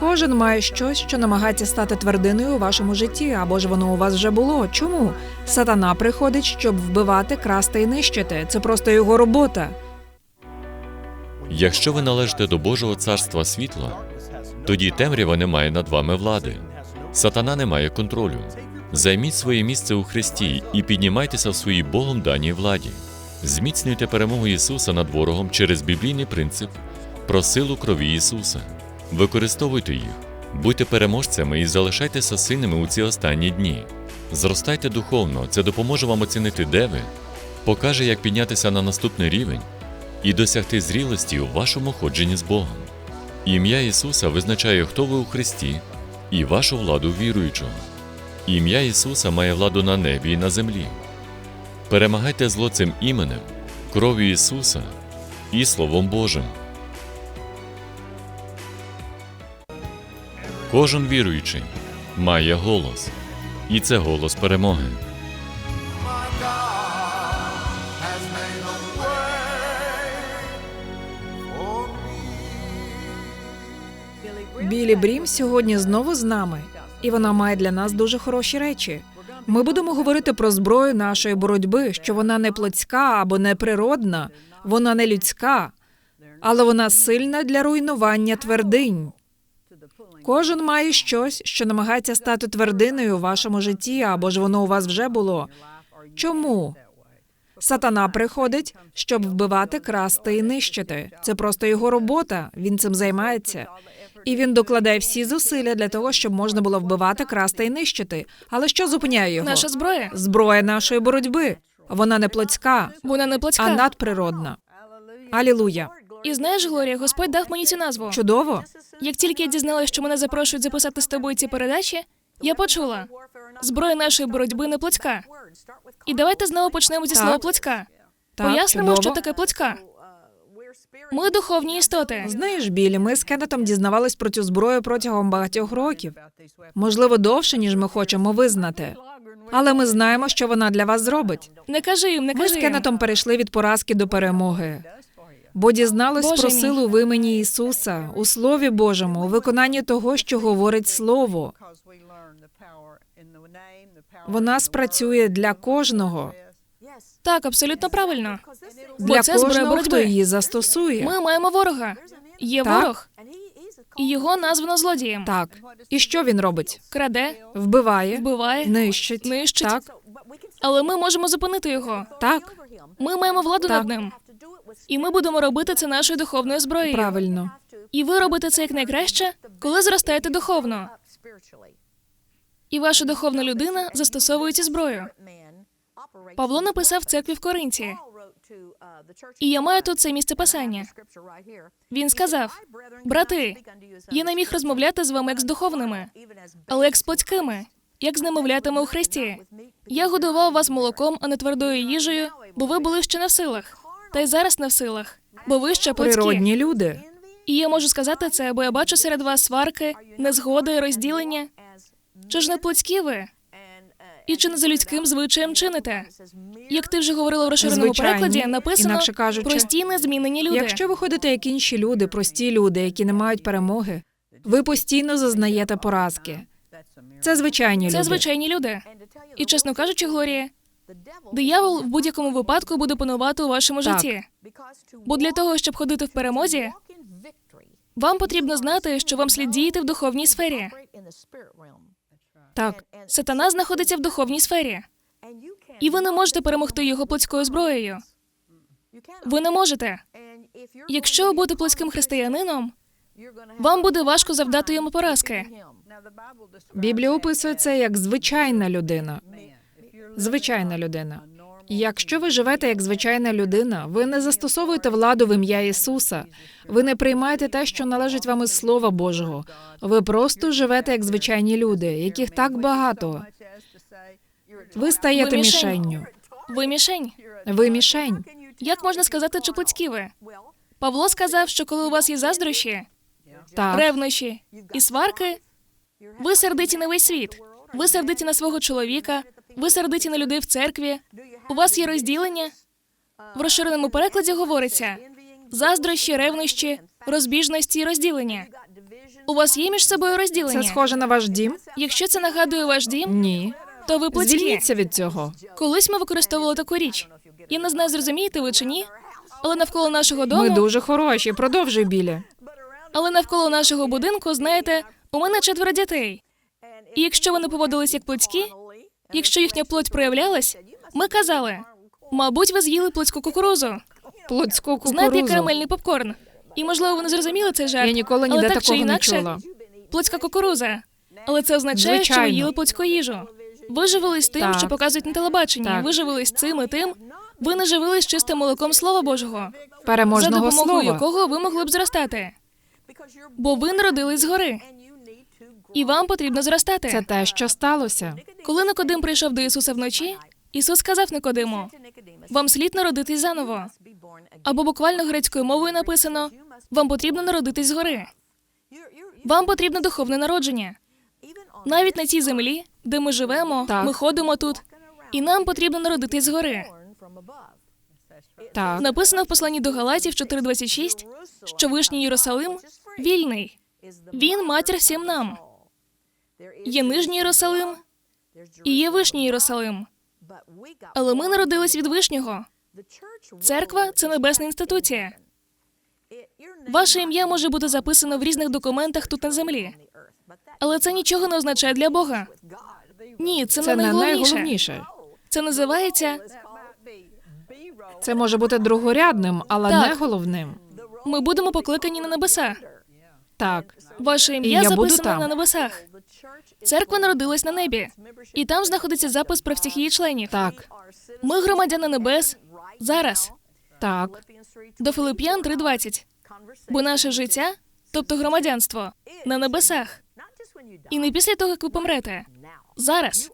Кожен має щось, що намагається стати твердиною у вашому житті, або ж воно у вас вже було. Чому? Сатана приходить, щоб вбивати, красти і нищити. Це просто його робота. Якщо ви належите до Божого царства світла, тоді темрява не має над вами влади. Сатана не має контролю. Займіть своє місце у Христі і піднімайтеся в своїй Богом даній владі. Зміцнюйте перемогу Ісуса над ворогом через біблійний принцип про силу крові Ісуса. Використовуйте їх, будьте переможцями і залишайтеся сильними у ці останні дні. Зростайте духовно, це допоможе вам оцінити, де ви, покаже, як піднятися на наступний рівень і досягти зрілості у вашому ходженні з Богом. Ім'я Ісуса визначає, хто ви у Христі, і вашу владу віруючого. Ім'я Ісуса має владу на небі і на землі. Перемагайте зло цим іменем, кров'ю Ісуса і Словом Божим. Кожен віруючий має голос, і це голос перемоги. Білі Брім сьогодні знову з нами, і вона має для нас дуже хороші речі. Ми будемо говорити про зброю нашої боротьби, що вона не плотська або не природна, вона не людська, але вона сильна для руйнування твердинь. Кожен має щось, що намагається стати твердиною у вашому житті, або ж воно у вас вже було. Чому? Сатана приходить, щоб вбивати, красти і нищити. Це просто його робота. Він цим займається. І він докладає всі зусилля для того, щоб можна було вбивати, красти і нищити. Але що зупиняє його? Наша зброя. зброя нашої боротьби. Вона не плотська, Вона не плотська. а надприродна. Алілуя. І знаєш, Глорія, Господь дав мені цю назву. Чудово. Як тільки я дізналася, що мене запрошують записати з тобою ці передачі, я почула зброя нашої боротьби не плотська. І давайте знову почнемо зі слова плотська. Так, Пояснимо, чудово. що таке плотська. Ми духовні істоти. Знаєш, Білі, ми з Кеннетом дізнавались про цю зброю протягом багатьох років. Можливо, довше, ніж ми хочемо визнати. Але ми знаємо, що вона для вас зробить. Не кажи їм, не Ми з кажи їм. Кеннетом перейшли від поразки до перемоги. Бо дізнались Боже про мій. силу в імені Ісуса у Слові Божому, у виконанні того, що говорить Слово. Вона спрацює для кожного, Так, абсолютно правильно. для це зброя кожного, хто боротьби. її застосує. Ми маємо ворога. Є Так. ворог, і його названо злодієм. Так. І що він робить? Краде, Вбиває, вбиває, нищить. нищить. Так, але ми можемо зупинити його. так, Ми маємо владу Так. над ним. І ми будемо робити це нашою духовною зброєю. правильно. І ви робите це як найкраще, коли зростаєте духовно. І ваша духовна людина застосовує цю зброю. Павло написав церкві в Коринті. І я маю тут це місце писання. Він сказав: брати, я не міг розмовляти з вами як з духовними, але як з плотськими, як з немовлятами у Христі. Я годував вас молоком, а не твердою їжею, бо ви були ще не в силах. Та й зараз не в силах, бо ви ще. Природні люди. І я можу сказати це, бо я бачу серед вас сварки, незгоди, розділення. Чи ж не плотські ви? І чи не за людським звичаєм чините? Як ти вже говорила в розширеному Звичайні, перекладі, написано інакше кажучи, прості незмінені люди. Якщо ви ходите як інші люди, прості люди, які не мають перемоги, ви постійно зазнаєте поразки. Це звичайні Це люди. звичайні люди. І чесно кажучи, Глорія, диявол в будь-якому випадку буде панувати у вашому Так. житті. Бо для того, щоб ходити в перемозі, вам потрібно знати, що вам слід діяти в духовній сфері. Так, Сатана знаходиться в духовній сфері, і ви не можете перемогти його плотською зброєю. Ви не можете. Якщо ви будете плотським християнином, вам буде важко завдати йому поразки. Біблія описує це як звичайна людина. Звичайна людина. І Якщо ви живете як звичайна людина, ви не застосовуєте владу в ім'я Ісуса. Ви не приймаєте те, що належить вам із Слова Божого. Ви просто живете як звичайні люди, яких так багато. Ви стаєте Ви мішенню. Ви мішень. Ви мішень. Як можна сказати, чи плотські ви? Павло сказав, що коли у вас є заздрощі, Так, ревнощі і сварки, ви сердиті на весь світ. Ви сердиті на свого чоловіка, ви сердиті на людей в церкві. У вас є розділення. В розширеному перекладі говориться заздрощі, ревнощі, розбіжності і розділення. У вас є між собою розділення? Це схоже на ваш дім? Якщо це нагадує ваш дім, Ні. то ви плотські. Звільніться від цього. Колись ми використовували таку річ. Я не знаю, зрозумієте ви чи ні, але навколо нашого дому, Ми дуже хороші. Продовжуй білі. але навколо нашого будинку, знаєте, у мене четверо дітей. І якщо вони поводились як плотські, якщо їхня плоть проявлялась, ми казали, мабуть, ви з'їли плотську кукурузу. Плотську Знаєте, як карамельний попкорн. І можливо, ви не зрозуміли цей жарт. Я ніколи але ніде так чи такого не інакше, чула. Плотська кукуруза. Але це означає, що ви їли плотську їжу. Ви живились тим, Так. що показують на телебаченні. Так. Ви живились цим і тим. Ви не живились чистим молоком Слова Божого, за Переможного допомогою слова. якого ви могли б зростати. Бо ви народились згори, і вам потрібно зростати. Це те, що сталося. Коли Никодим прийшов до Ісуса вночі, Ісус сказав Никодиму, вам слід народитись заново. Або буквально грецькою мовою написано: вам потрібно народитись згори. Вам потрібно духовне народження. Навіть на цій землі, де ми живемо, Так. ми ходимо тут, і нам потрібно народитись згори. Так. Написано в посланні до Галатів 4.26, що вишній Єрусалим вільний. Він матір всім нам. Є нижній Єрусалим і є вишній Єрусалим. Але ми народились від вишнього. Церква це небесна інституція. Ваше ім'я може бути записано в різних документах тут на землі, але це нічого не означає для Бога. Ні, це, Це не найголовніше. найголовніше. Це називається Це може бути другорядним, але Так. не головним. ми будемо покликані на небеса. Так. Ваше ім'я буду там. на небесах. Церква народилась на небі, і там знаходиться запис про всіх її членів. Так. Ми громадяни небес зараз. Так. До Филип'ян 3.20. Бо наше життя, тобто громадянство, на небесах. І не після того, як ви помрете. Зараз.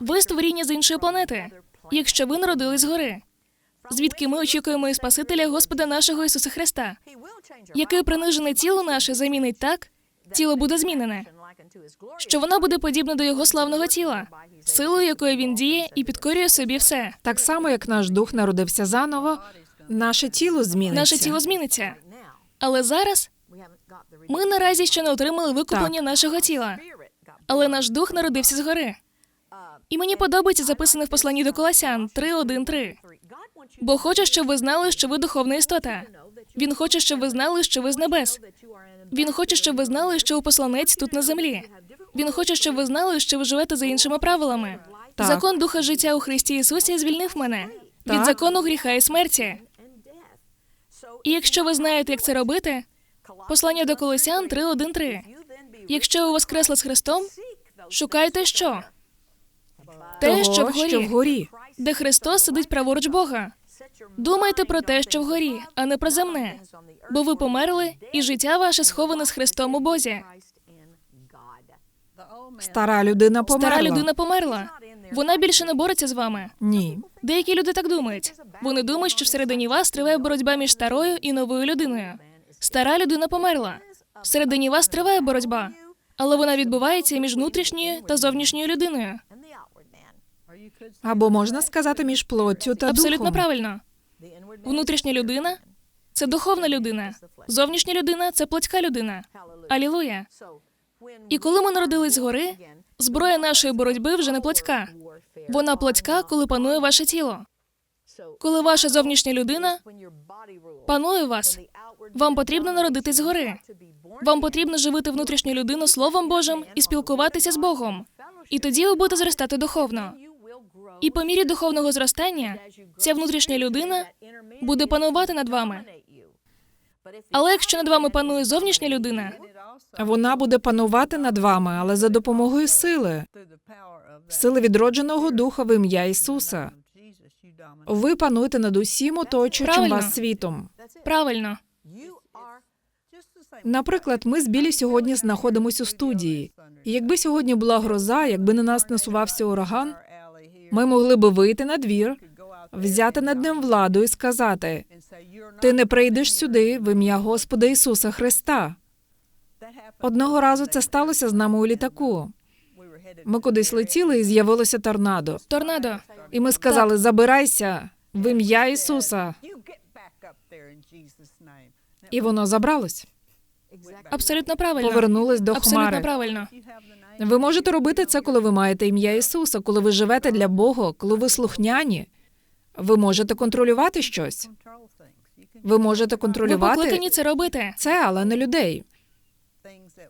Ви створіння з іншої планети, якщо ви народились згори. Звідки ми очікуємо і Спасителя Господа нашого Ісуса Христа, який принижене тіло наше замінить так, тіло буде змінене, що воно буде подібне до його славного тіла, силою якої він діє і підкорює собі все. Так само, як наш дух народився заново, наше тіло зміниться. Наше тіло зміниться. Але зараз ми наразі ще не отримали викуплення нашого тіла. Але наш дух народився згори. І мені подобається записане в посланні до Колосян 3.1.3. Бо хоче, щоб ви знали, що ви духовна істота. Він хоче, щоб ви знали, що ви з небес. Він хоче, щоб ви знали, що ви посланець тут на землі. Він хоче, щоб ви знали, що ви живете за іншими правилами. Так. Закон духа життя у Христі Ісусі звільнив мене від закону гріха і смерті. І якщо ви знаєте, як це робити, послання до Колосян 3.1.3. Якщо ви воскресли з Христом, шукайте що? Те, Того, що вгорі, що вгорі. де Христос сидить праворуч Бога. Думайте про те, що вгорі, а не про земне. Бо ви померли, і життя ваше сховане з Христом у Бозі. Стара людина померла. Стара людина померла. Вона більше не бореться з вами. Ні. Деякі люди так думають. Вони думають, що всередині вас триває боротьба між старою і новою людиною. Стара людина померла. Всередині вас триває боротьба, але вона відбувається між внутрішньою та зовнішньою людиною. Або можна сказати між плоттю та Абсолютно духом. правильно. Внутрішня людина це духовна людина. Зовнішня людина це плотська людина. Алілуя. І коли ми народились згори, зброя нашої боротьби вже не плотська. Вона плотська, коли панує ваше тіло. Коли ваша зовнішня людина панує вас, вам потрібно народитись згори. Вам потрібно живити внутрішню людину Словом Божим і спілкуватися з Богом. І тоді ви будете зростати духовно. І по мірі духовного зростання ця внутрішня людина буде панувати над вами. Але якщо над вами панує зовнішня людина, Вона буде панувати над вами, але за допомогою сили, сили відродженого духа в ім'я Ісуса. Ви пануєте над усім оточуючим Правильно. вас світом. правильно, Наприклад, ми з Білі сьогодні знаходимося у студії. І якби сьогодні була гроза, якби на нас насувався ураган, ми могли би вийти на двір, взяти над ним владу і сказати: Ти не прийдеш сюди в ім'я Господа Ісуса Христа. Одного разу це сталося з нами у літаку. Ми кудись летіли і з'явилося торнадо. торнадо. І ми сказали: Забирайся в ім'я Ісуса. І воно забралось. Абсолютно правильно. Повернулись до Абсолютно хмари. правильно. Ви можете робити це, коли ви маєте ім'я Ісуса, коли ви живете для Бога, коли ви слухняні. Ви можете контролювати щось. Ви можете Ви контролювати покликані це робити. це, але не людей.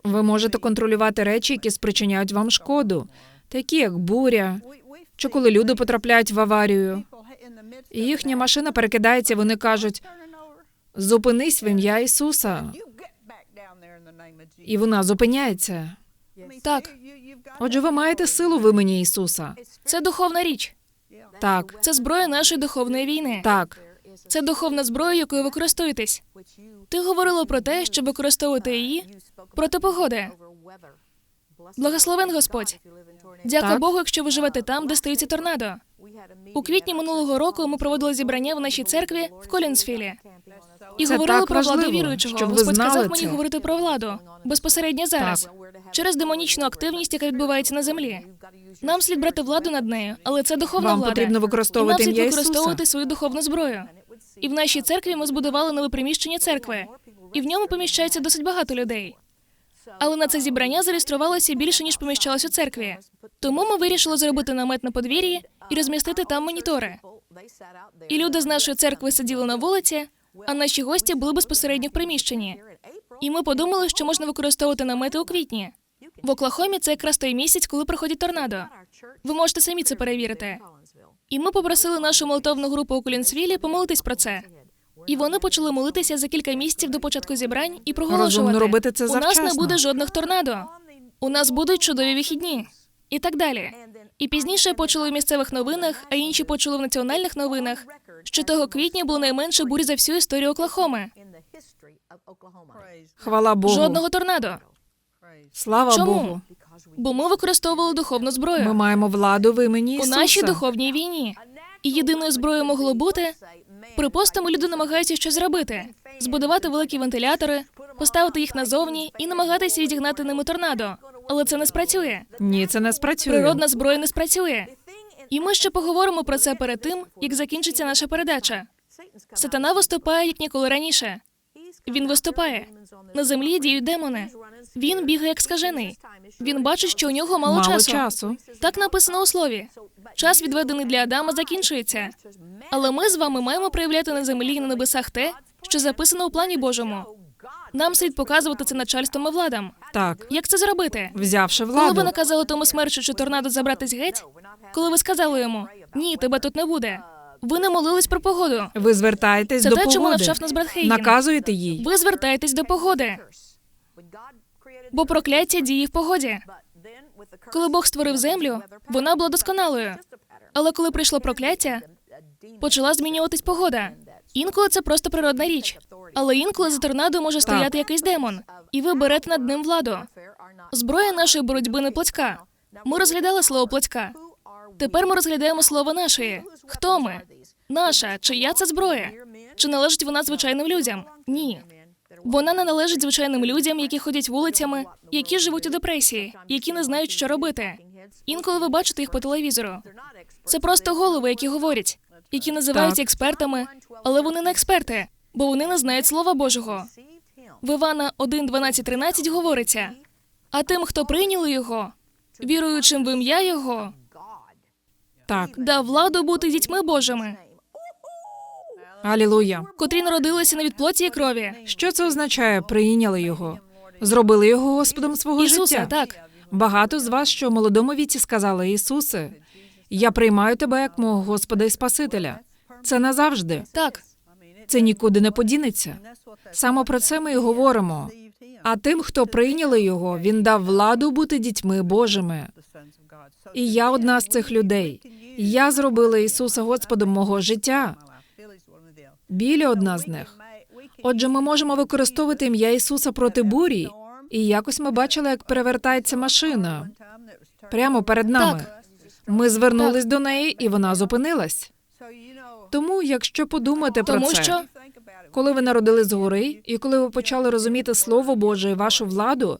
Ви можете контролювати речі, які спричиняють вам шкоду, такі як буря, чи коли люди потрапляють в аварію, і їхня машина перекидається, вони кажуть: зупинись в ім'я Ісуса. І вона зупиняється. Так, Отже, ви маєте силу в імені Ісуса. це духовна річ. Так, Це зброя нашої духовної війни. так. Це духовна зброя, якою ви користуєтесь. Ти говорила про те, щоб використовувати її проти погоди. Благословен Господь. Так. Богу, якщо ви живете там, де стається торнадо. У квітні минулого року ми проводили зібрання в нашій церкві в Колінсфілі. І Це говорили так про владу віруючого. щоб ви знали сказав мені це. говорити про владу безпосередньо зараз через демонічну активність, яка відбувається на землі. Нам слід брати владу над нею, але це духовна Вам влада. потрібно І нам використовувати слід ім'я використовувати свою духовну зброю. І в нашій церкві ми збудували нове приміщення церкви, і в ньому поміщається досить багато людей. Але на це зібрання зареєструвалося більше ніж поміщалось у церкві. Тому ми вирішили зробити намет на подвір'ї і розмістити там монітори. І люди з нашої церкви сиділи на вулиці, а наші гості були безпосередньо в приміщенні. І ми подумали, що можна використовувати намети у квітні. В Оклахомі це якраз той місяць, коли приходить торнадо. Ви можете самі це перевірити. І ми попросили нашу молитовну групу у Колінсвілі помолитись про це. І вони почали молитися за кілька місяців до початку зібрань і проголошувати. Розумно робити це У нас не буде жодних торнадо. У нас будуть чудові вихідні. І так далі. І пізніше почули в місцевих новинах, а інші почули в національних новинах, що того квітня було найменше бурь за всю історію Оклахоми. Хвала Богу. Жодного торнадо. Слава Чому? Богу. Бо ми використовували духовну зброю Ми маємо владу в імені у нашій духовній війні. І єдиною зброєю могло бути припустимо, люди намагаються щось зробити: збудувати великі вентилятори, поставити їх назовні і намагатися відігнати ними торнадо. Але це не спрацює. Ні, це не спрацює. Природна зброя не спрацює. І ми ще поговоримо про це перед тим, як закінчиться наша передача. Сатана виступає як ніколи раніше. Він виступає. На землі діють демони. Він бігає як скажений. Він бачить, що у нього мало, Мало часу. часу. Так написано у слові. Час, відведений для Адама, закінчується. Але ми з вами маємо проявляти на землі і на небесах те, що записано у плані Божому. Нам слід показувати це начальством і владам. Так, Як це зробити? взявши владу. Коли ви наказали тому смерчу, що торнадо забратись геть, коли ви сказали йому ні, тебе тут не буде. Ви не молились про погоду. Ви звертаєтесь Це до те, чому навчав нас брат Хейген. Наказуєте їй. Ви звертаєтесь до погоди, бо прокляття діє в погоді. Коли Бог створив землю, вона була досконалою. Але коли прийшло прокляття, почала змінюватись погода. Інколи це просто природна річ. Але інколи за торнадо може стояти якийсь демон, і ви берете над ним владу. Зброя нашої боротьби не плотська. Ми розглядали слово плотська. Тепер ми розглядаємо слово нашої. Хто ми? Наша, чия це зброя? Чи належить вона звичайним людям? Ні. Вона не належить звичайним людям, які ходять вулицями, які живуть у депресії, які не знають, що робити. Інколи ви бачите їх по телевізору. Це просто голови, які говорять, які називаються експертами, але вони не експерти, бо вони не знають слова Божого. В Івана 1, 12, 13 говориться: а тим, хто прийняли його, віруючим в ім'я Його, Так, дав владу бути дітьми Божими, алілуя. котрі народилися не від плоті і крові. Що це означає? Прийняли його, зробили його Господом свого Ісуса, життя. так. Багато з вас, що в молодому віці сказали Ісусе, я приймаю тебе як мого Господа і Спасителя. Це назавжди. Так, Це нікуди не подінеться. Саме про це ми і говоримо. А тим, хто прийняли його, він дав владу бути дітьми Божими. І я одна з цих людей. Я зробила Ісуса Господом мого життя. Білі одна з них. Отже, ми можемо використовувати ім'я Ісуса проти бурі. І якось ми бачили, як перевертається машина прямо перед нами. Ми звернулись до неї, і вона зупинилась. Тому, якщо подумати про тому це, що коли ви народили згори, і коли ви почали розуміти Слово Боже і вашу владу,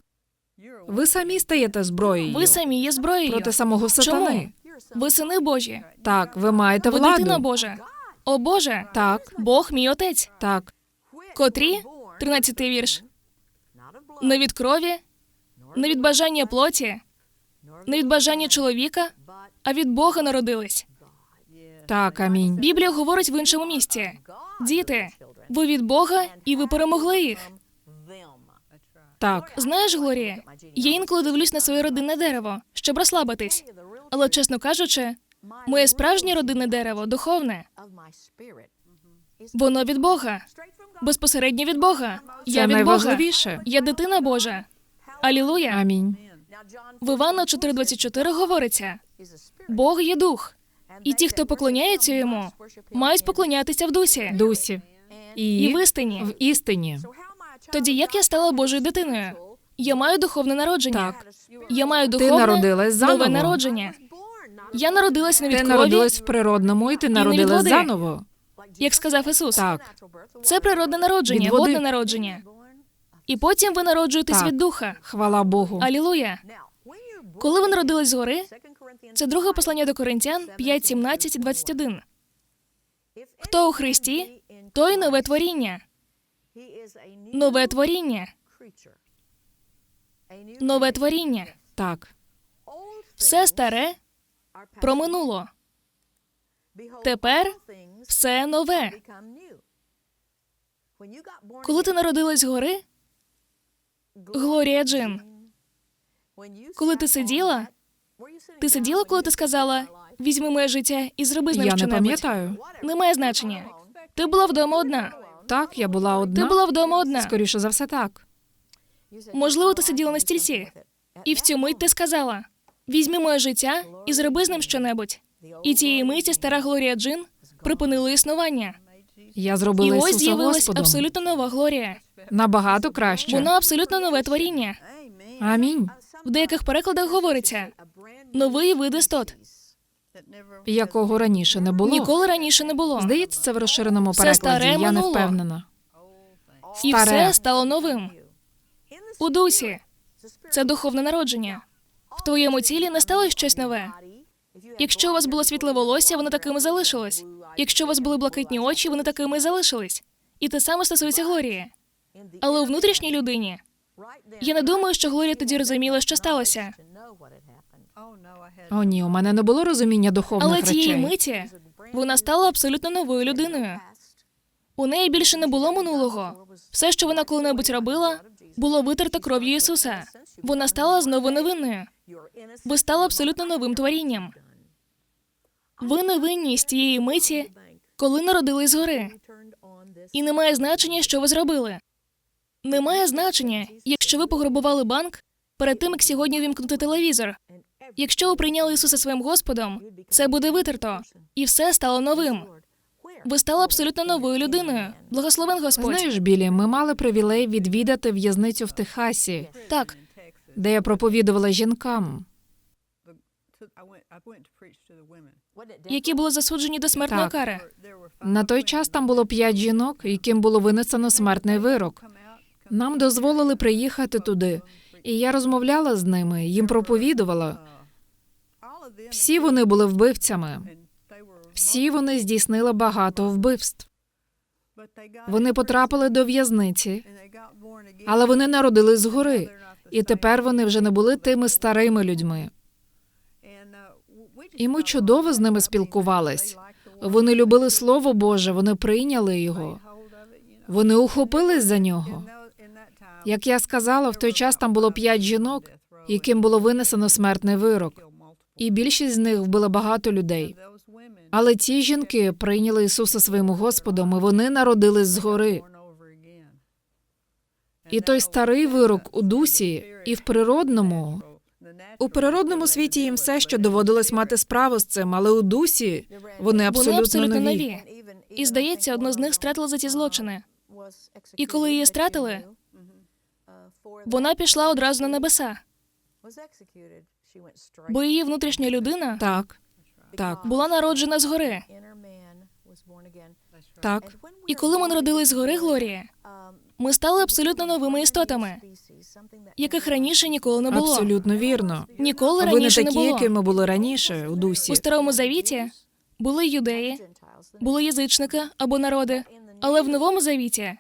ви самі стаєте зброєю ви самі є зброєю. проти самого сатани. Ви сини Божі. Так, ви маєте Ви дитина владу. Божа. О Боже, Так, Бог мій отець. так. Котрі? 13 вірш. не від крові, не від бажання плоті, не від бажання чоловіка, а від Бога народились. Так, амінь. Біблія говорить в іншому місці: діти, ви від Бога і ви перемогли їх. Так, Знаєш, Глорія, я інколи дивлюсь на своє родинне дерево, щоб розслабитись. Але, чесно кажучи, моє справжнє родинне дерево духовне. Воно від Бога, безпосередньо від Бога. Я від Бога. Я дитина Божа. Алілуя. Амінь. В Івана 4.24 говориться: Бог є дух, і ті, хто поклоняються йому, мають поклонятися в дусі Дусі. І, і в істині. в істині. Тоді як я стала Божою дитиною? Я маю духовне народження. Так. Я маю Ти духовне народилась заново. нове народження. Я народилась не від Ти крові, народилась в природному, і ти народилась води. заново. як сказав Ісус. Так. Це природне народження, Від води. водне народження. І потім ви народжуєтесь Так. від духа. Хвала Богу. Алілуя. Коли ви народились згори, це друге послання до Коринтян 5, 17 і 21. Хто у Христі, той нове творіння. Нове творіння. Нове творіння. Так. Все старе проминуло. Тепер все нове. Коли ти народилась згори, Глорія Джин, коли ти сиділа, ти сиділа, коли ти сказала: візьми моє життя і зроби з ним Я не пам'ятаю. Немає значення. Ти була вдома одна. Так, я була одна. Ти була вдома одна. Скоріше за все, так. Можливо, ти сиділа на стільці, і в цю мить ти сказала: візьми моє життя і зроби з ним щонебудь. І тієї миті стара Глорія Джин припинила існування. Я І зробила ось Ісуса з'явилась Господом. абсолютно нова Глорія. Набагато краще. Вона абсолютно нове творіння. Амінь. В деяких перекладах говориться новий вид істот. Якого раніше не було. Ніколи раніше не було. Здається, це в розширеному Все перекладі. старе Я не минуло. впевнена. І Старе. все стало новим. У дусі. Це духовне народження. В твоєму тілі не стало щось нове. Якщо у вас було світле волосся, воно такими залишилось. Якщо у вас були блакитні очі, вони такими і залишились. І те саме стосується Глорії. Але у внутрішній людині я не думаю, що Глорія тоді розуміла, що сталося. О, ні, у мене не було розуміння духовних Але тієї миті вона стала абсолютно новою людиною. У неї більше не було минулого. Все, що вона коли-небудь робила, було витерто кров'ю Ісуса. Вона стала знову невинною. Ви стали абсолютно новим творінням. Ви невинні з тієї миті, коли народились згори. І немає значення, що ви зробили. Немає значення, якщо ви пограбували банк перед тим, як сьогодні увімкнути телевізор. Якщо ви прийняли Ісуса своїм Господом, це буде витерто, і все стало новим. Ви стали абсолютно новою людиною. Благословен Господь. Знаєш, Білі, ми мали привілей відвідати в'язницю в Техасі, Так, де я проповідувала жінкам. які були засуджені до смертної Так. кари. На той час там було п'ять жінок, яким було винесено смертний вирок. Нам дозволили приїхати туди, і я розмовляла з ними, їм проповідувала. Всі вони були вбивцями. Всі вони здійснили багато вбивств. Вони потрапили до в'язниці, але вони народились згори, і тепер вони вже не були тими старими людьми. І ми чудово з ними спілкувались. Вони любили Слово Боже, вони прийняли його. Вони ухопились за нього. Як я сказала, в той час там було п'ять жінок, яким було винесено смертний вирок, і більшість з них вбила багато людей. Але ці жінки прийняли Ісуса своїм Господом, і вони народились згори. І той старий вирок у дусі, і в природному. У природному світі їм все, що доводилось мати справу з цим, але у дусі вони абсолютно, Вони абсолютно нові. нові. І здається, одну з них стратила за ті злочини. І коли її стратили, вона пішла одразу на небеса, бо її внутрішня людина Так, так, була народжена згори. так. І коли ми народились згори, Глорія, ми стали абсолютно новими істотами, яких раніше ніколи не було. Абсолютно вірно. Ніколи Ви не раніше не такі, було. якими були раніше у дусі. У старому завіті були юдеї, були язичники або народи, але в новому завіті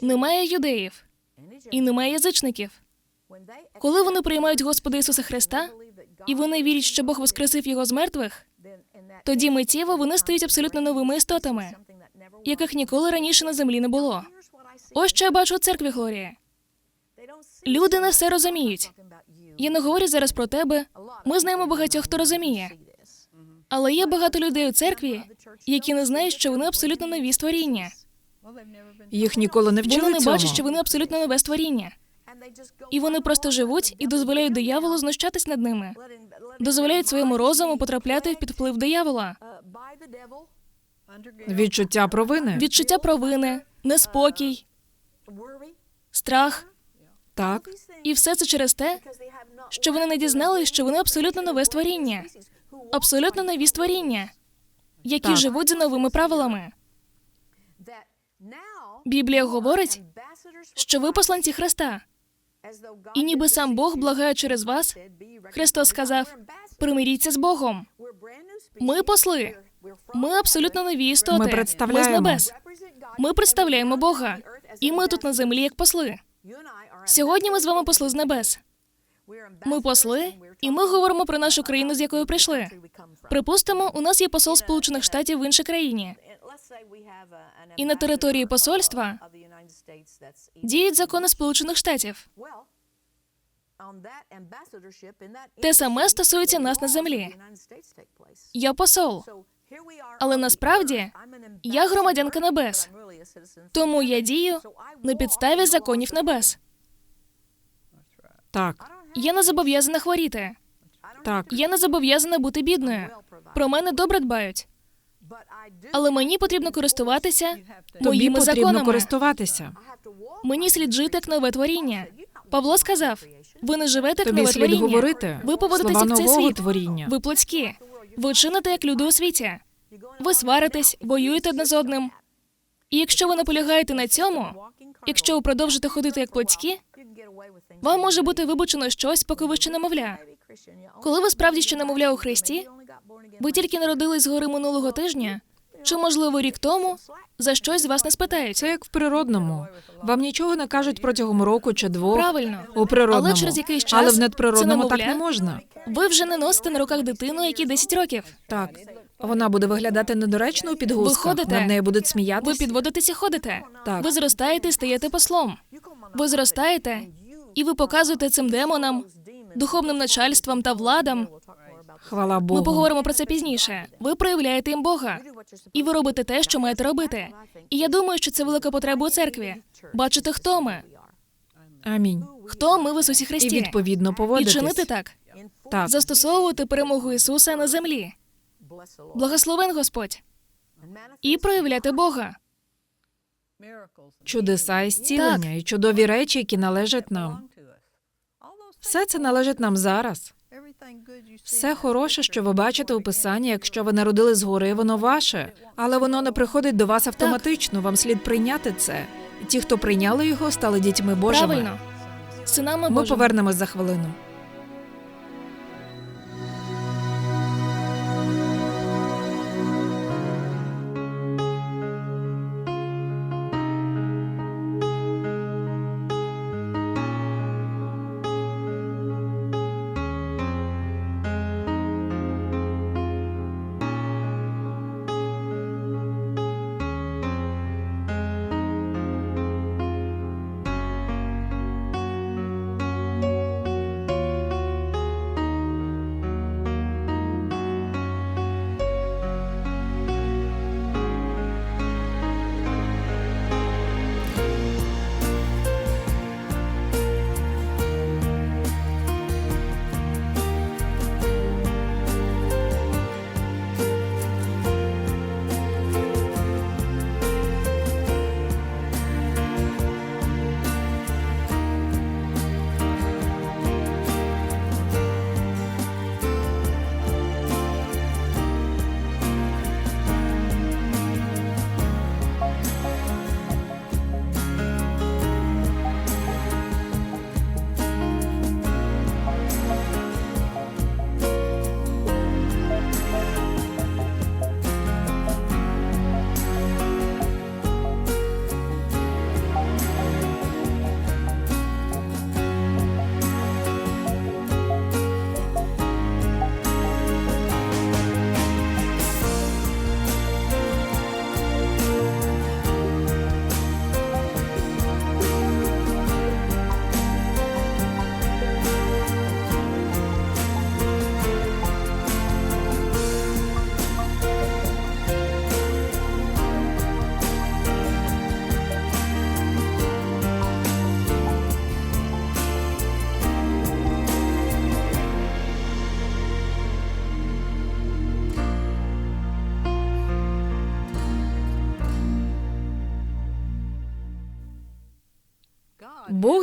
немає юдеїв, і немає язичників. Коли вони приймають Господа Ісуса Христа, і вони вірять, що Бог воскресив його з мертвих, тоді миттєво вони стають абсолютно новими істотами, яких ніколи раніше на землі не було. Ось що я бачу у церкві, Глорія. Люди не все розуміють. Я не говорю зараз про тебе. Ми знаємо багатьох, хто розуміє. Але є багато людей у церкві, які не знають, що вони абсолютно нові створіння. Їх ніколи не вчили Вони не бачать, що вони абсолютно нове створіння. І вони просто живуть і дозволяють дияволу знущатись над ними, дозволяють своєму розуму потрапляти під вплив диявола, Відчуття провини. відчуття провини, неспокій, страх. Так. І все це через те, що вони не дізналися, що вони абсолютно нове створіння, абсолютно нові створіння, які Так. живуть за новими правилами. Біблія говорить, що ви посланці Христа, і ніби сам Бог благає через вас. Христос сказав: примиріться з Богом. Ми посли. Ми абсолютно нові істоти. Ми Ми з небес. Ми представляємо Бога, і ми тут на землі як посли. Сьогодні ми з вами посли з небес. Ми посли, і ми говоримо про нашу країну, з якої прийшли. Припустимо, у нас є посол Сполучених Штатів в іншій країні. І на території посольства Діють закони Сполучених Штатів. те саме стосується нас на землі. Я посол, але насправді я громадянка небес. Тому я дію на підставі законів небес. Так. Я не зобов'язана хворіти. Так. Я не зобов'язана бути бідною. Про мене добре дбають, але мені потрібно користуватися Тобі моїми потрібно законами. користуватися. Мені слід жити як нове творіння. Павло сказав: ви не живете як Тобі нове слід творіння. говорити Ви поводитесь слова як цей нового світ. творіння. Ви плотські. Ви чините як люди у світі. Ви сваритесь, воюєте одне з одним. І якщо ви наполягаєте на цьому, якщо ви продовжите ходити як плотські, вам може бути вибачено щось, поки ви ще немовля. Коли ви справді ще немовля у Христі, ви тільки народились згори минулого тижня, чи можливо рік тому, за щось вас не спитають. Це як в природному. Вам нічого не кажуть протягом року чи двох. Правильно. У природному. Але через якийсь час Але в це надприродному так не можна. Ви вже не носите на руках дитину, якій 10 років. Так. Вона буде виглядати недоречно у підгузках. Ви ходите. Над нею будуть Ви підводитесь і ходите. Так. Ви зростаєте і стаєте послом. Ви зростаєте, і ви показуєте цим демонам, духовним начальствам та владам. Хвала Богу. Ми поговоримо про це пізніше. Ви проявляєте їм Бога, і ви робите те, що маєте робити. І я думаю, що це велика потреба у церкві. Бачите, хто ми? Амінь. Хто ми в Ісусі І Христі? відповідно І чинити так, Так. застосовувати перемогу Ісуса на землі. Благословен Господь. І проявляти Бога. Чудеса і зцілення, і чудові речі, які належать нам. Все це належить нам зараз. Все хороше, що ви бачите у писанні, якщо ви народили згори, воно ваше, але воно не приходить до вас автоматично. Вам слід прийняти це. І ті, хто прийняли його, стали дітьми Божими. Правильно. Синами Ми повернемось за хвилину.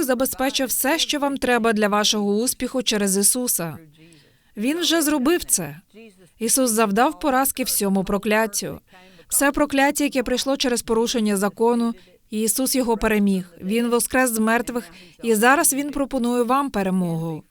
Бог забезпечив все, що вам треба для вашого успіху через Ісуса. Він вже зробив це. Ісус завдав поразки всьому прокляттю. Все прокляття, яке прийшло через порушення закону, і Ісус його переміг. Він воскрес з мертвих, і зараз Він пропонує вам перемогу.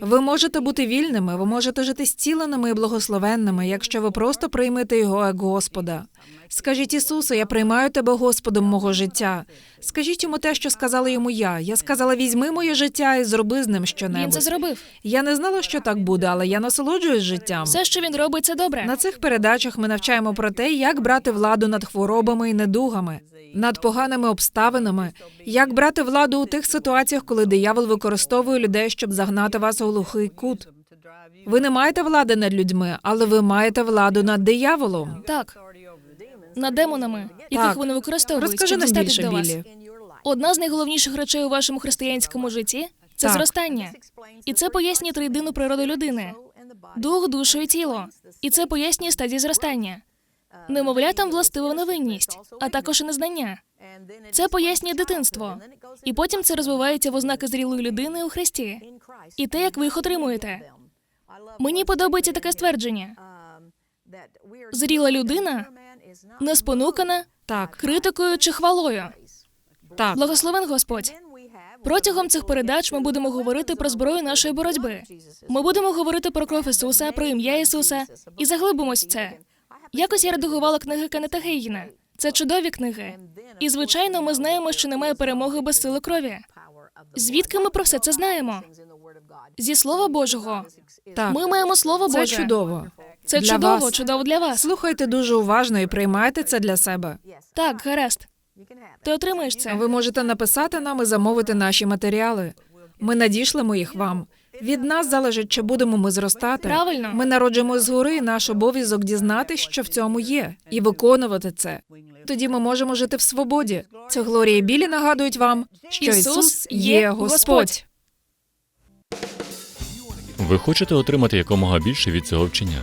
Ви можете бути вільними, ви можете жити зціленими і благословенними, якщо ви просто приймете його як Господа. Скажіть Ісусу, я приймаю тебе Господом мого життя. Скажіть йому те, що сказала йому я. Я сказала: візьми моє життя і зроби з ним Він щонебудь. це зробив. Я не знала, що так буде, але я насолоджуюсь життям. Все, що він робить, це добре. На цих передачах ми навчаємо про те, як брати владу над хворобами і недугами, над поганими обставинами, як брати владу у тих ситуаціях, коли диявол використовує людей, щоб загнати вас у глухий кут. Ви не маєте влади над людьми, але ви маєте владу над дияволом. Так. Над демонами, яких Так. вони використовують, Розкажи щоб нам більше, до вас. Білі. Одна з найголовніших речей у вашому християнському житті це Так. зростання. І це пояснює триєдину природу людини: дух, душу і тіло. І це пояснює стадії зростання. Немовлятам властива невинність, а також і незнання. Це пояснює дитинство. І потім це розвивається в ознаки зрілої людини у Христі. І те, як ви їх отримуєте. Мені подобається таке ствердження: Зріла людина не спонукана Так, критикою чи хвалою. так. Благословен Господь. Протягом цих передач ми будемо говорити про зброю нашої боротьби. Ми будемо говорити про кров Ісуса, про ім'я Ісуса і заглибимось в це. Якось я редагувала книги Кеннета Гейгіна. Це чудові книги. І звичайно, ми знаємо, що немає перемоги без сили крові. Звідки ми про все це знаємо? Зі слова Божого. Так. Ми маємо слово Це чудово. Це Для чудово, вас. чудово для вас. Слухайте дуже уважно і приймайте це для себе. Так, гаразд. Ти отримаєш це. Ви можете написати нам і замовити наші матеріали. Ми надішлемо їх вам. Від нас залежить, чи будемо ми зростати. Правильно. Ми народжуємо згори, і наш обов'язок дізнатись, що в цьому є, і виконувати це. Тоді ми можемо жити в свободі. Це Глорія Білі нагадують вам, що Ісус Ісус є є Господь. Ви хочете отримати якомога більше від цього вчення?